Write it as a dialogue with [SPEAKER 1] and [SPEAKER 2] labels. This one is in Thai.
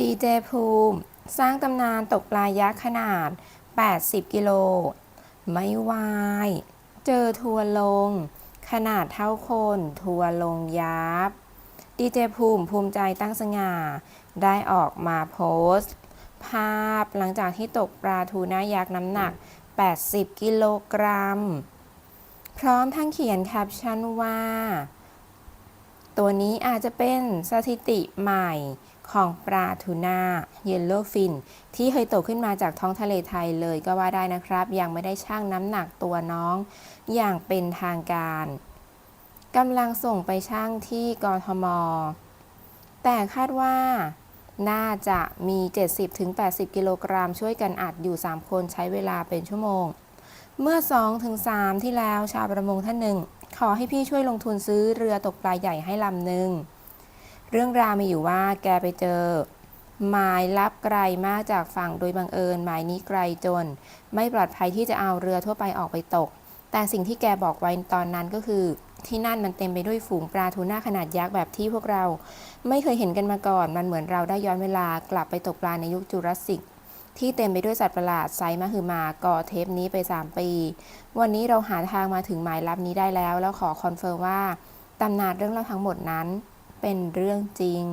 [SPEAKER 1] ดีเจภูมิ สร้างตำนานตกปลายักษ์ขนาด 80 กิโล ไม่วาย เจอทัวร์ลง ขนาดเท่าคน ทัวร์ลงยับ ดีเจภูมิภูมิใจตั้งสง่า ได้ออกมาโพสต์ ภาพหลังจากที่ตกปลาทูน่ายักษ์น้ำหนัก 80 กิโลกรัม พร้อมทั้งเขียนแคปชั่นว่า ตัวนี้อาจจะเป็นสถิติใหม่ของปลาทูน่าเยลโลฟิน ที่เคยโตขึ้นมาจากท้องทะเลไทยเลยก็ว่าได้นะครับ ยังไม่ได้ชั่งน้ำหนักตัวน้อง อย่างเป็นทางการกำลังส่งไปชั่งที่กรทม แต่คาดว่า น่าจะมี 70-80 กิโลกรัมช่วยกันอัดอยู่ 3 คนใช้เวลาเป็นชั่วโมง เมื่อ 2-3 ที่แล้วชาวประมงท่านหนึ่ง ขอให้พี่ช่วยลงทุนซื้อเรือตกปลาใหญ่ให้ลำหนึ่ง เรื่องราวมีอยู่ว่าแกไปเจอ หมายลับไกลมากจากฝั่งโดยบังเอิญหมายนี้ไกลจน ไม่ปลอดภัยที่จะเอาเรือทั่วไปออกไปตก แต่สิ่งที่แกบอกไว้ตอนนั้นก็คือ ที่นั่นมันเต็มไปด้วยฝูงปลาทูน่าขนาดยักษ์แบบที่พวกเรา ไม่เคยเห็นกันมาก่อน มันเหมือนเราได้ย้อนเวลากลับไปตกปลาในยุคจูราสสิก ที่เต็มไปด้วยสัตว์ประหลาดไซมาหือมาก่อเทปนี้ไป 3 ปี วันนี้เราหาทางมาถึงหมายลับนี้ได้แล้ว แล้วขอคอนเฟิร์มว่าตำนานเรื่องเล่าทั้งหมดนั้น เป็นเรื่องจริง